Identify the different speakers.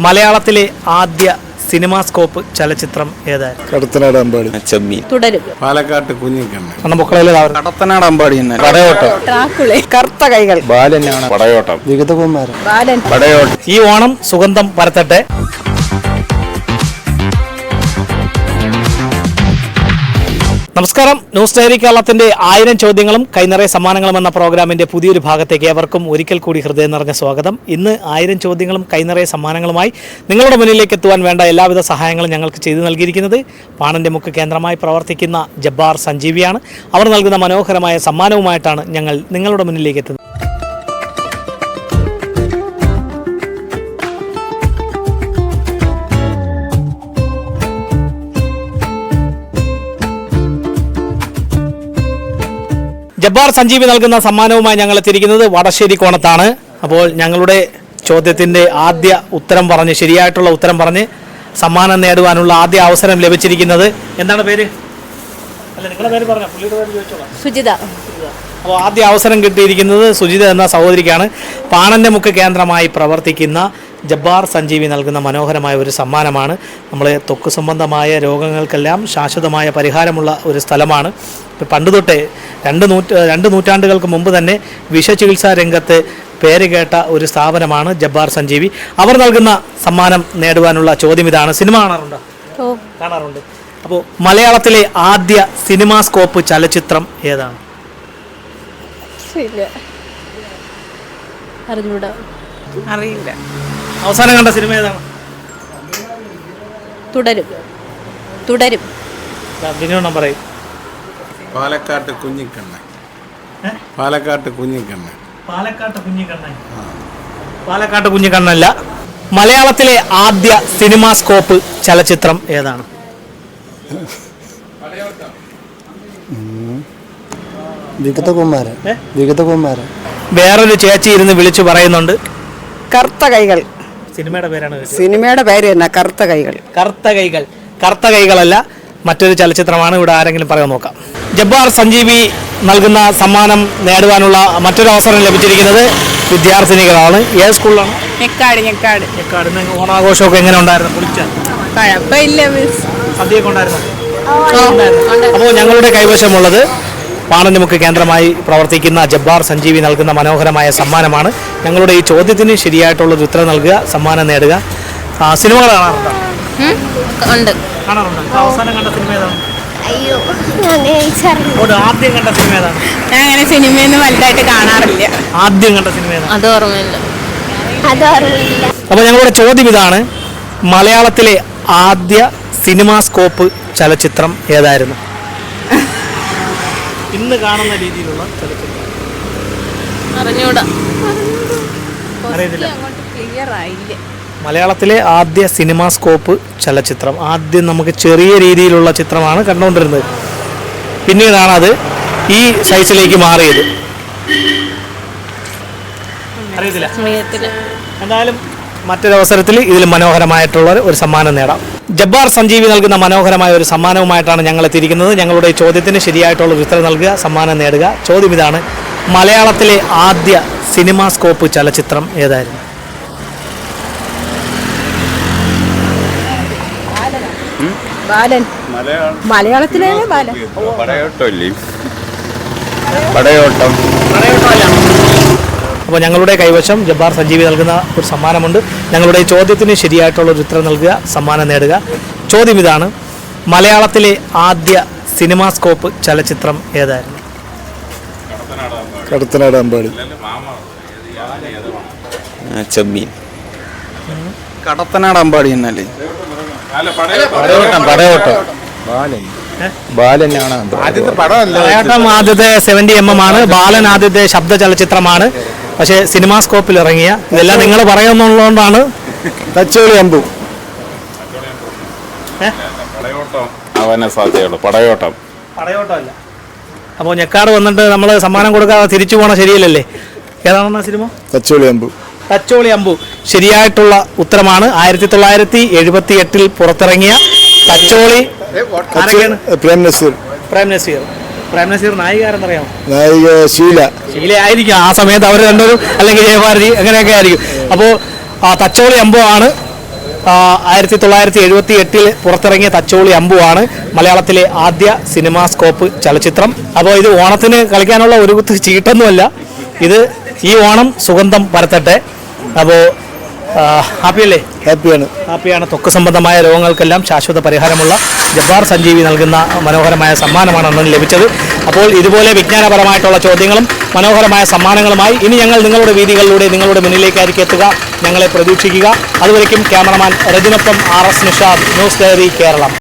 Speaker 1: മലയാളത്തിലെ ആദ്യ സിനിമാസ്കോപ്പ് ചലച്ചിത്രം ഏതായിരുന്നു?
Speaker 2: കടത്തനാട് അമ്പാടി.
Speaker 3: ചെമ്മീൻ.
Speaker 4: തുടരും.
Speaker 5: പാലക്കാട്ട് കടത്തനാട് അമ്പാടി പടയോട്ടം
Speaker 4: ട്രാക്കുളെ. കറുത്ത കൈകൾ.
Speaker 3: ബാലനാണ്. പടയോട്ടം
Speaker 2: വിഗതകുമാരൻ.
Speaker 4: ബാലൻ.
Speaker 3: പടയോട്ടം
Speaker 1: ഈ ഓണം സുഗന്ധം പരത്തട്ടെ. നമസ്കാരം. ന്യൂസ് ഡയറി കേരളത്തിന്റെ ആയിരം ചോദ്യങ്ങളും കൈനിറയ സമ്മാനങ്ങളും എന്ന പ്രോഗ്രാമിന്റെ പുതിയൊരു ഭാഗത്തേക്ക് ഏവർക്കും ഒരിക്കൽ കൂടി ഹൃദയം നിറഞ്ഞ സ്വാഗതം. ഇന്ന് ആയിരം ചോദ്യങ്ങളും കൈനിറയ സമ്മാനങ്ങളുമായി നിങ്ങളുടെ മുന്നിലേക്ക് എത്തുവാൻ വേണ്ട എല്ലാവിധ സഹായങ്ങളും ഞങ്ങൾക്ക് ചെയ്തു നൽകിയിരിക്കുന്നത് പാണന്റെ മുക്ക് കേന്ദ്രമായി പ്രവർത്തിക്കുന്ന ജബ്ബാർ സഞ്ജീവിയാണ്. അവർ നൽകുന്ന മനോഹരമായ സമ്മാനവുമായിട്ടാണ് ഞങ്ങൾ നിങ്ങളുടെ മുന്നിലേക്ക് എത്തുന്നത്. ജബ്ബാർ സഞ്ജീവി നൽകുന്ന സമ്മാനവുമായി ഞങ്ങൾ എത്തിയിരിക്കുന്നത് വടശ്ശേരി കോണത്താണ്. അപ്പോൾ ഞങ്ങളുടെ ചോദ്യത്തിന്റെ ആദ്യ ഉത്തരം പറഞ്ഞ് ശരിയായിട്ടുള്ള ഉത്തരം പറഞ്ഞ് സമ്മാനം നേടുവാനുള്ള ആദ്യ അവസരം ലഭിച്ചിരിക്കുന്നത്. എന്താണ് പേര്? അല്ല നിങ്ങളുടെ പേര് പറഞ്ഞോ പുള്ളിയുടെ പേര് ചോദിച്ചോളാം.
Speaker 4: സുജിത.
Speaker 1: അപ്പോൾ ആദ്യ അവസരം കിട്ടിയിരിക്കുന്നത് സുജിത എന്ന സഹോദരിക്കാണ്. പാണന്റെ മുഖ കേന്ദ്രമായി പ്രവർത്തിക്കുന്ന ജബ്ബാർ സഞ്ജീവി നൽകുന്ന മനോഹരമായ ഒരു സമ്മാനമാണ്. നമ്മൾ തൊക്ക് സംബന്ധമായ രോഗങ്ങൾക്കെല്ലാം ശാശ്വതമായ പരിഹാരമുള്ള ഒരു സ്ഥലമാണ്. ഇപ്പം പണ്ട് തൊട്ടേ രണ്ട് നൂറ്റ രണ്ട് നൂറ്റാണ്ടുകൾക്ക് മുമ്പ് തന്നെ വിഷചികിത്സാ രംഗത്ത് പേര് കേട്ട ഒരു സ്ഥാപനമാണ് ജബ്ബാർ സഞ്ജീവി. അവർ നൽകുന്ന സമ്മാനം നേടുവാനുള്ള ചോദ്യം ഇതാണ്. സിനിമ കാണാറുണ്ടോ?
Speaker 4: ഓ.
Speaker 1: കാണാറുണ്ട്. അപ്പോൾ മലയാളത്തിലെ ആദ്യ സിനിമാ സ്കോപ്പ് ചലച്ചിത്രം ഏതാണ്?
Speaker 6: അറിയില്ല.
Speaker 1: അവസാനം കണ്ട സിനിമ ഏതാണ്?
Speaker 4: തുടരും. തുടരും.
Speaker 1: ബിനോണം പറയും.
Speaker 5: പാലക്കാട്ട് കുഞ്ഞിക്കണ്ണൻ. പാലക്കാട്ട് കുഞ്ഞിക്കണ്ണൻ.
Speaker 1: പാലക്കാട്ട് കുഞ്ഞിക്കണ്ണൻ. പാലക്കാട്ട് കുഞ്ഞിക്കണ്ണല്ല മലയാളത്തിലെ ആദ്യ സിനിമാ സ്കോപ്പ് ചലച്ചിത്രം ഏതാണ്?
Speaker 2: വിഗതകുമാരൻ? വിഗതകുമാരൻ.
Speaker 1: വേറൊരു ചേച്ചി ഇരുന്ന് വിളിച്ചു പറയുന്നുണ്ട്.
Speaker 6: കറുത്ത കൈകൾ.
Speaker 1: സിനിമയുടെ പേരാണ്
Speaker 6: സിനിമയുടെ പേര് തന്നെ കറുത്ത കൈകൾ.
Speaker 1: കറുത്ത കൈകൾ. കറുത്ത കൈകളല്ല മറ്റൊരു ചലച്ചിത്രമാണ്. ഇവിടെ ആരെങ്കിലും പറയാൻ നോക്കാം. ജബ്ബാർ സഞ്ജീവി നൽകുന്ന സമ്മാനം നേടുവാനുള്ള മറ്റൊരു അവസരം ലഭിച്ചിരിക്കുന്നത് വിദ്യാർത്ഥിനികളാണ്. ഏത് സ്കൂളിലാണ്?
Speaker 6: ഞെക്കാട് ഞെക്കാട്.
Speaker 1: ഞെക്കാട്. ഓണാഘോഷമൊക്കെ എങ്ങനെ ഉണ്ടായിരുന്നു?
Speaker 6: കുഴപ്പമില്ല മിസ്
Speaker 1: സദ്യയൊക്കെ ഉണ്ടായിരുന്നു? അപ്പോൾ ഞങ്ങളുടെ കൈവശമുള്ളത് പാണനിമുക്ക് കേന്ദ്രമായി പ്രവർത്തിക്കുന്ന ജബ്ബാർ സഞ്ജീവി നൽകുന്ന മനോഹരമായ സമ്മാനമാണ്. ഞങ്ങളുടെ ഈ ചോദ്യത്തിന് ശരിയായിട്ടുള്ളൊരു ഉത്തരം നൽകുക സമ്മാനം നേടുക. സിനിമകൾ കാണാറുണ്ടോ?
Speaker 4: ഉണ്ട്.
Speaker 1: അവസാനം കണ്ട സിനിമ ഏതാണ്?
Speaker 7: അയ്യോ
Speaker 1: ആദ്യം കണ്ട സിനിമ ഏതാണ്?
Speaker 6: ഞാൻ അങ്ങനെ സിനിമയൊന്നും വലുതായിട്ട് കാണാറില്ല.
Speaker 1: ആദ്യം കണ്ട സിനിമ ഏതാണ്?
Speaker 4: അത് ഓർമ്മയില്ല.
Speaker 7: അത് ഓർമ്മയില്ല.
Speaker 1: അപ്പോൾ ഞങ്ങളുടെ ചോദ്യം ഇതാണ് മലയാളത്തിലെ ആദ്യ സിനിമാസ്കോപ്പ് ചലച്ചിത്രം ഏതായിരുന്നു? ഇന്ന് കാണുന്ന രീതിയിലുള്ള ചലച്ചിത്രം.
Speaker 4: അറിഞ്ഞൂടാ.
Speaker 1: അറിയത്തില്ല.
Speaker 4: ക്ലിയർ ആയില്ല?
Speaker 1: മലയാളത്തിലെ ആദ്യ സിനിമാ സ്കോപ്പ് ചലച്ചിത്രം. ആദ്യം നമുക്ക് ചെറിയ രീതിയിലുള്ള ചിത്രമാണ് കണ്ടുകൊണ്ടിരുന്നത്. പിന്നീടാണ് അത് ഈ സൈസിലേക്ക് മാറിയത്. അറിയത്തില്ല. എന്തായാലും മറ്റൊരവസരത്തിൽ ഇതിൽ മനോഹരമായിട്ടുള്ള ഒരു സമ്മാനം നേടാം. ജബ്ബാർ സഞ്ജീവി നൽകുന്ന മനോഹരമായ ഒരു സമ്മാനവുമായിട്ടാണ് ഞങ്ങൾ എത്തിയിരിക്കുന്നത്. ഞങ്ങളുടെ ചോദ്യത്തിന് ശരിയായിട്ടുള്ള ഉത്തരം നൽകുക സമ്മാനം നേടുക. ചോദ്യം ഇതാണ് മലയാളത്തിലെ ആദ്യ സിനിമാസ്കോപ്പ് ചലച്ചിത്രം ഏതായിരുന്നു?
Speaker 6: ബാലൻ. മലയാളത്തിലെ ബാലൻ.
Speaker 3: പടയോട്ടം പടയോട്ടം.
Speaker 1: അപ്പോൾ ഞങ്ങളുടെ കൈവശം ജബ്ബാർ സഞ്ജീവി നൽകുന്ന ഒരു സമ്മാനമുണ്ട്. ഞങ്ങളുടെ ഈ ചോദ്യത്തിന് ശരിയായിട്ടുള്ള ഒരു ഉത്തരം നൽകുക സമ്മാനം നേടുക. ചോദ്യം ഇതാണ്. മലയാളത്തിലെ ആദ്യ സിനിമാസ്കോപ്പ് ചലച്ചിത്രം ഏതായിരുന്നു?
Speaker 2: കടത്തനാട് അമ്പാടി.
Speaker 3: ചെമ്മീൻ.
Speaker 5: കടത്തനാട് അമ്പാടി എന്നല്ലേ?
Speaker 3: പടയോട്ടം പടയോട്ടം. ബാലൻ. ബാലനാണ്
Speaker 5: ആദ്യത്തെ
Speaker 1: സെവന്റി എം എം ആണ്. ബാലൻ ആദ്യത്തെ ശബ്ദ ചലച്ചിത്രമാണ്. പക്ഷേ സിനിമാസ്കോപ്പിൽ ഇറങ്ങിയ ഇതെല്ലാം നിങ്ങൾ പറയുന്നുള്ളതുകൊണ്ടാണ്
Speaker 2: തച്ചോളി അമ്പു.
Speaker 3: അവനെ സാധ്യതയുള്ളൂ. പടയോട്ടം.
Speaker 1: പടയോട്ടമല്ല. അപ്പോൾ ഞെക്കാട് വന്നിട്ട് നമ്മൾ സമ്മാനം കൊടുക്കാതെ തിരിച്ചു പോകണ ശരിയല്ലല്ലേ? ഏതാണെന്ന സിനിമ?
Speaker 2: തച്ചോളി അമ്പു.
Speaker 1: തച്ചോളി അമ്പു. ശരിയായിട്ടുള്ള ഉത്തരമാണ്. ആയിരത്തി തൊള്ളായിരത്തി എഴുപത്തി എട്ടിൽ പുറത്തിറങ്ങിയ തച്ചോളി
Speaker 2: പ്രേം നസീർ.
Speaker 1: പ്രേം നസീർ. പ്രേം നസീർ നായികാരെന്നറിയാമോ?
Speaker 2: നായിക ശീല.
Speaker 1: ശീല ആയിരിക്കും ആ സമയത്ത് അവർ രണ്ടുപേരും അല്ലെങ്കിൽ ജയഭാരതി അങ്ങനെയൊക്കെ ആയിരിക്കും. അപ്പോൾ ആ തച്ചോളി അമ്പോ ആണ്. ആയിരത്തി തൊള്ളായിരത്തി എഴുപത്തി എട്ടിൽ പുറത്തിറങ്ങിയ തച്ചോളി അമ്പുവാണ് മലയാളത്തിലെ ആദ്യ സിനിമാ സ്കോപ്പ് ചലച്ചിത്രം. അപ്പോൾ ഇത് ഓണത്തിന് കളിക്കാനുള്ള ഒരു കുത്ത് ചീട്ടൊന്നുമല്ല. ഇത് ഈ ഓണം സുഗന്ധം പരത്തട്ടെ. അപ്പോൾ ഹാപ്പിയല്ലേ?
Speaker 2: ഹാപ്പിയാണ്.
Speaker 1: ഹാപ്പിയാണ്. ത്വക്ക് സംബന്ധമായ രോഗങ്ങൾക്കെല്ലാം ശാശ്വത പരിഹാരമുള്ള ജബ്ബാർ സഞ്ജീവി നൽകുന്ന മനോഹരമായ സമ്മാനമാണ് അന്ന് ലഭിച്ചത്. അപ്പോൾ ഇതുപോലെ വിജ്ഞാനപരമായിട്ടുള്ള ചോദ്യങ്ങളും മനോഹരമായ സമ്മാനങ്ങളുമായി ഇനി ഞങ്ങൾ നിങ്ങളുടെ വീതികളിലൂടെ നിങ്ങളുടെ മുന്നിലേക്കായിരിക്കും എത്തുക. ഞങ്ങളെ പ്രതീക്ഷിക്കുക. അതുവരയ്ക്കും cameraman റജിനൊപ്പം R S Nishad news diary Keralam.